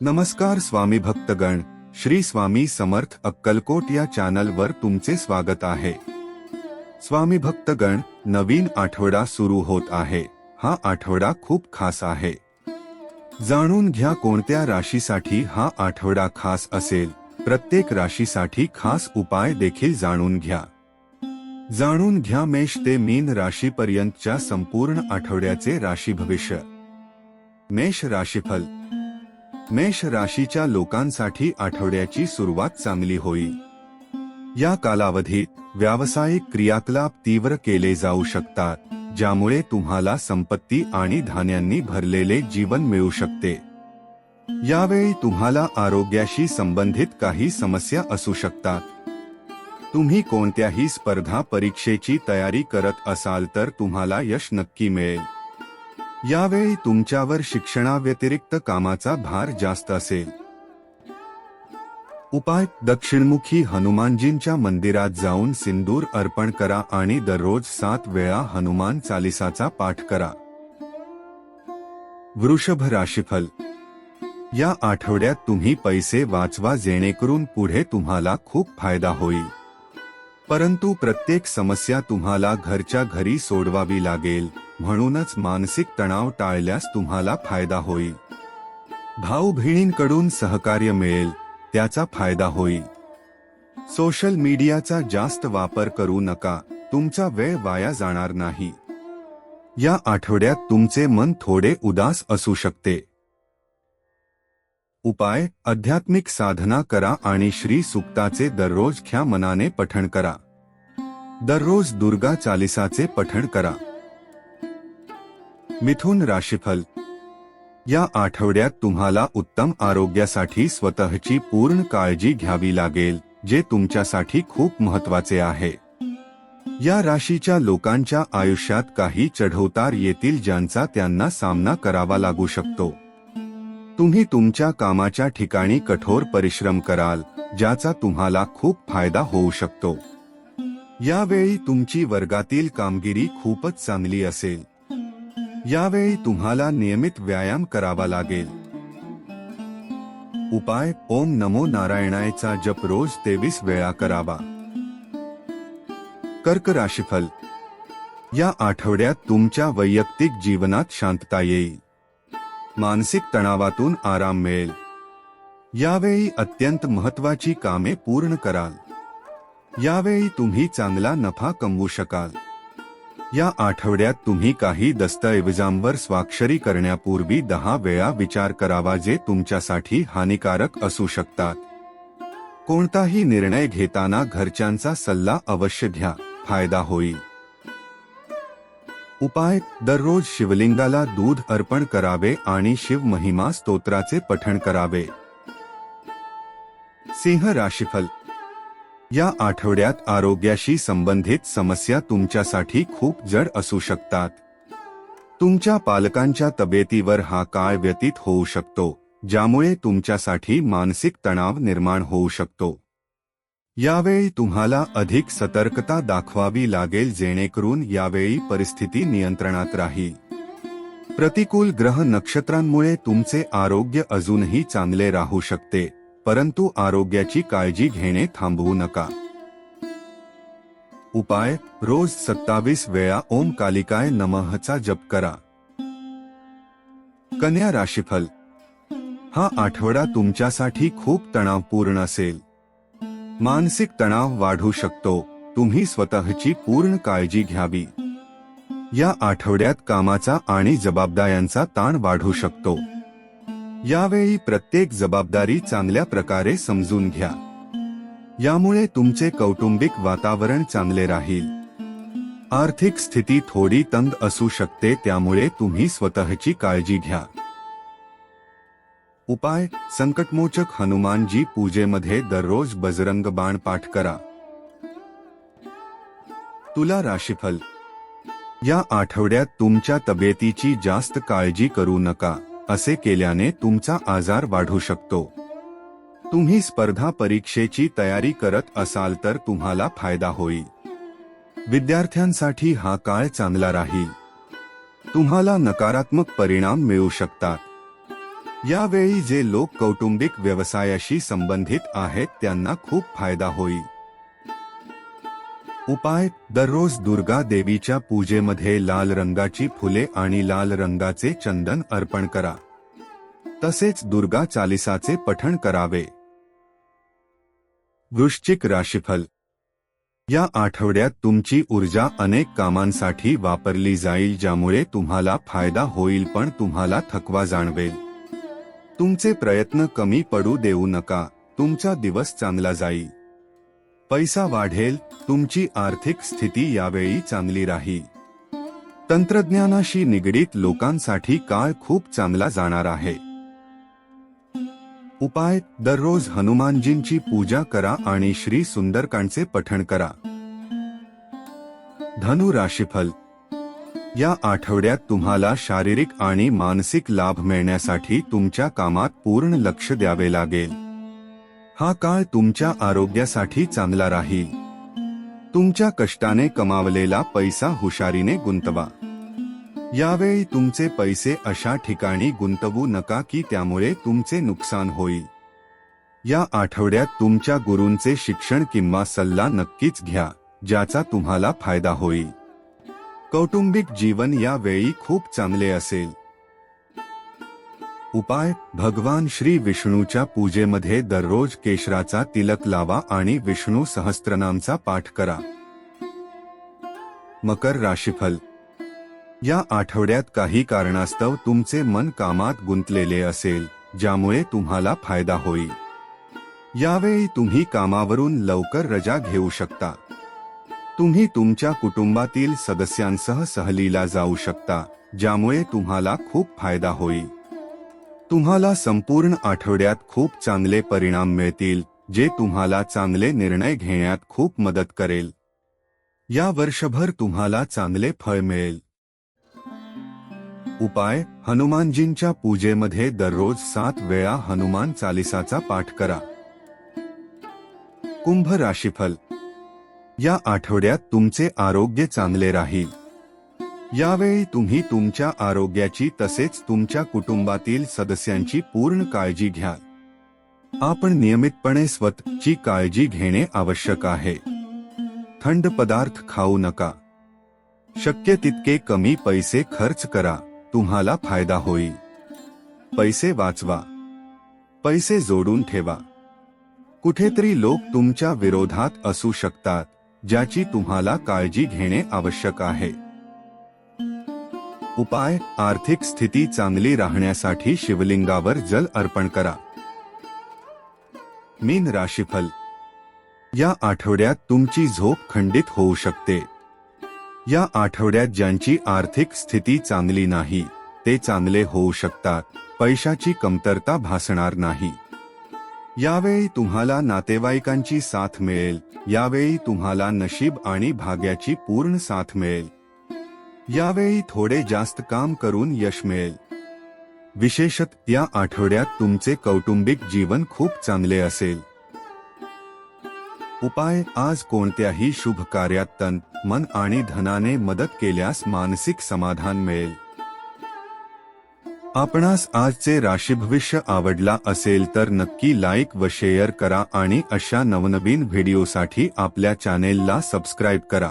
नमस्कार स्वामी भक्तगण श्री स्वामी समर्थ अक्कलकोट या चॅनलवर तुमचे स्वागत आहे. स्वामी भक्तगण नवीन आठवडा सुरू होत आहे. हा आठवडा खूप खास आहे. जाणून घ्या कोणत्या राशीसाठी हा आठवडा खास असेल. प्रत्येक राशीसाठी खास उपाय देखील जाणून घ्या. जाणून घ्या मेष ते मीन राशीपर्यंतच्या संपूर्ण आठवड्याचे राशी भविष्य. मेष राशीफल मेष राशीच्या लोकांसाठी आठवड्याची सुरुवात चांगली होईल. या कालावधीत व्यावसायिक क्रियाकलाप तीव्र केले जाऊ शकतात ज्यामुळे तुम्हाला संपत्ती आणि धान्यांनी भरलेले जीवन मिळू शकते. यावेळी तुम्हाला आरोग्याशी संबंधित काही समस्या असू शकतात. तुम्ही कोणत्याही स्पर्धा परीक्षेची तयारी करत असाल तर तुम्हाला यश नक्की मिळेल. यावेळी तुमच्यावर शिक्षणाव्यतिरिक्त कामाचा भार जास्त असेल. उपाय दक्षिणमुखी हनुमानजींच्या मंदिरात जाऊन सिंदूर अर्पण करा आणि दररोज सात वेळा हनुमान चालिसाचा पाठ करा. वृषभ राशीफल. या आठवड्यात तुम्ही पैसे वाचवा जेणेकरून पुढे तुम्हाला खूप फायदा होईल. परंतु प्रत्येक समस्या तुम्हाला घरच्या घरी सोडवावी लागेल. म्हणूनच मानसिक तणाव टाळल्यास तुम्हाला फायदा होईल. भाऊ बहिणींकडून सहकार्य मिळेल त्याचा फायदा होईल. सोशल मीडियाचा जास्त वापर करू नका तुमचा वेळ वाया जाणार नाही. या आठवड्यात तुमचे मन थोडे उदास असू शकते. उपाय आध्यात्मिक साधना करा आणि श्री सुक्ताचे दररोज ख्या मनाने पठण करा. दररोज दुर्गा चालिसाचे पठण करा. मिथुन राशीफल. या आठवड्यात तुम्हाला उत्तम आरोग्यासाठी स्वतःची पूर्ण काळजी घ्यावी लागेल जे तुमच्यासाठी खूप महत्त्वाचे आहे. या राशीच्या लोकांच्या आयुष्यात काही चढवतार येतील ज्यांचा त्यांना सामना करावा लागू शकतो. तुम्ही तुमच्या कामाच्या ठिकाणी कठोर परिश्रम कराल ज्याचा तुम्हाला खूप फायदा होऊ शकतो. यावेळी तुमची वर्गातील कामगिरी खूपच चांगली असेल. यावेळी तुम्हाला नियमित व्यायाम करावा लागेल. उपाय ओम नमो नारायणायचा जप रोज तेवीस वेळा करावा. कर्क राशीफल. या आठवड्यात तुमच्या वैयक्तिक जीवनात शांतता येईल. मानसिक तणावातून आराम मिळेल. यावेळी अत्यंत महत्वाची कामे पूर्ण कराल. यावेळी तुम्ही चांगला नफा कमवू शकाल. या आठवड्यात तुम्ही काही दस्तऐवजांवर स्वाक्षरी करण्यापूर्वी दहा वेळा विचार करावा जे तुमच्यासाठी हानिकारक असू शकतात. कोणताही निर्णय घेताना घरच्यांचा सल्ला अवश्य घ्या. फायदा होईल. उपाय दररोज शिवलिंगाला दूध अर्पण करावे आणि शिव महिमा स्तोत्राचे पठण करावे. सिंह राशीफल. या आठवड्यात आरोग्याशी संबंधित समस्या तुमच्यासाठी खूप जड असू शकतात. तुमच्या पालकांच्या तब्येतीवर हा काळ व्यतीत होऊ शकतो ज्यामुळे तुमच्यासाठी मानसिक तणाव निर्माण होऊ शकतो. यावेळी तुम्हाला अधिक सतर्कता दाखवावी लागेल जेणेकरून यावेळी परिस्थिती नियंत्रणात राहील. प्रतिकूल ग्रह नक्षत्रांमुळे तुमचे आरोग्य अजूनही चांगले राहू शकते परंतु आरोग्याची काळजी घेणे थांबवू नका. उपाय रोज सत्तावीस वेळा ओम कालिकाय नमःचा जप करा. कन्या राशीफल. हा आठवडा तुमच्यासाठी खूप तणावपूर्ण असेल. मानसिक तणाव वाढू शकतो. तुम्ही स्वतःची पूर्ण काळजी घ्यावी. या आठवड्यात कामाचा आणि जबाबदाऱ्यांचा ताण वाढू शकतो. यावेळी प्रत्येक जबाबदारी चांगल्या प्रकारे समजून घ्या. यामुळे तुमचे कौटुंबिक वातावरण चांगले राहील. आर्थिक स्थिती थोडी तंग असू शकते त्यामुळे तुम्ही स्वतःची काळजी घ्या. उपाय संकटमोचक हनुमानजी पूजेमध्ये दररोज बजरंग बाण पाठ करा. तुला राशीफल. या आठवड्यात तुमच्या तब्येतीची जास्त काळजी करू नका असे केल्याने तुमचा आजार वाढू शकतो. तुम्ही स्पर्धा परीक्षेची तयारी करत असाल तर तुम्हाला फायदा होईल. विद्यार्थ्यांसाठी हा काळ चांगला राहील. तुम्हाला नकारात्मक परिणाम मिळू शकतात. यावेळी जे लोक कौटुंबिक व्यवसायाशी संबंधित आहेत त्यांना खूप फायदा होईल. उपाय दररोज दुर्गा देवीच्या पूजेमध्ये लाल रंगाची फुले आणि लाल रंगाचे चंदन अर्पण करा. तसेच दुर्गा चालिसाचे पठण करावे. वृश्चिक राशीफल. या आठवड्यात तुमची ऊर्जा अनेक कामांसाठी वापरली जाईल ज्यामुळे तुम्हाला फायदा होईल पण तुम्हाला थकवा जाणवेल. तुमचे प्रयत्न कमी पडू देऊ नका. तुमचा दिवस चांगला जाईल पैसा वाढेल तुमची आर्थिक स्थिती यावेळी चांगली राहील तंत्रज्ञानाशी निगडीत लोकांसाठी काळ खूप चांगला जाणार आहे. उपाय दररोज हनुमानजींची पूजा करा आणि श्री सुंदरकांडचे पठण करा. धनु राशीफल या आठवड्यात तुम्हाला शारीरिक आणि मानसिक लाभ मिळण्यासाठी तुमच्या कामात पूर्ण लक्ष द्यावे लागेल. हा काळ तुमच्या आरोग्यासाठी चांगला राहील. तुमच्या कष्टाने कमावलेला पैसा हुशारीने गुंतवा. यावेळी तुमचे पैसे अशा ठिकाणी गुंतवू नका की त्यामुळे तुमचे नुकसान होईल. या आठवड्यात तुमच्या गुरूंचे शिक्षण किंवा सल्ला नक्कीच घ्या ज्याचा तुम्हाला फायदा होईल. कौटुंबिक जीवन यावेळी खूप चांगले असेल. उपाय भगवान श्री विष्णूच्या पूजेमध्ये दररोज केशराचा तिलक लावा आणि विष्णू सहस्त्रनामचा पाठ करा. मकर राशीफल. या आठवड्यात काही कारणास्तव तुमचे मन कामात गुंतलेले असेल ज्यामुळे तुम्हाला फायदा होईल. यावेळी तुम्ही कामावरून लवकर रजा घेऊ शकता. तुम्ही तुमच्या कुटुंबातील सदस्यांसह सहलीला जाऊ शकता ज्यामुळे तुम्हाला खूप फायदा होईल. तुम्हाला संपूर्ण आठवड्यात खूप चांगले परिणाम मिळतील जे तुम्हाला चांगले निर्णय घेण्यात खूप मदत करेल. या वर्षभर तुम्हाला चांगले फळ मिळेल. उपाय हनुमानजींच्या पूजेमध्ये दररोज सात वेळा हनुमान चालिसाचा पाठ करा. कुंभ राशीफल या आठवड्यात तुमचे आरोग्य चांगले राहील. यावेळी तुम्ही तुमच्या आरोग्याची तसेच तुमच्या कुटुंबातील सदस्यांची पूर्ण काळजी घ्याल. आपण नियमितपणे स्वतःची काळजी घेणे आवश्यक आहे. थंड पदार्थ खाऊ नका. शक्य तितके कमी पैसे खर्च करा. तुम्हाला फायदा होईल. पैसे वाचवा. पैसे जोडून ठेवा. कुठेतरी लोक तुमच्या विरोधात असू शकतात. ज्याची तुम्हाला काळजी घेणे आवश्यक आहे. उपाय आर्थिक स्थिती चांगली राहण्यासाठी शिवलिंगावर जल अर्पण करा. मीन राशीफल. या आठवड्यात तुमची झोप खंडित होऊ शकते. या आठवड्यात ज्यांची आर्थिक स्थिती चांगली नाही ते चांगले होऊ शकतात. पैशाची कमतरता भासणार नाही. यावेळी तुम्हाला नातेवाईकांची साथ मिळेल. यावेळी तुम्हाला नशीब आणि भाग्याची पूर्ण साथ मिळेल. यावेळी थोडे जास्त काम करून यश मिळेल. विशेषत या आठवड्यात तुमचे कौटुंबिक जीवन खूप चांगले असेल. उपाय आज कोणत्याही शुभ कार्यात तन मन आणि धनाने मदत केल्यास मानसिक समाधान मिळेल. आपणास आजचे राशी भविष्य आवडला असेल तर नक्की लाईक व शेअर करा आणि अशा नवनवीन व्हिडिओसाठी आपल्या चॅनेलला सबस्क्राईब करा.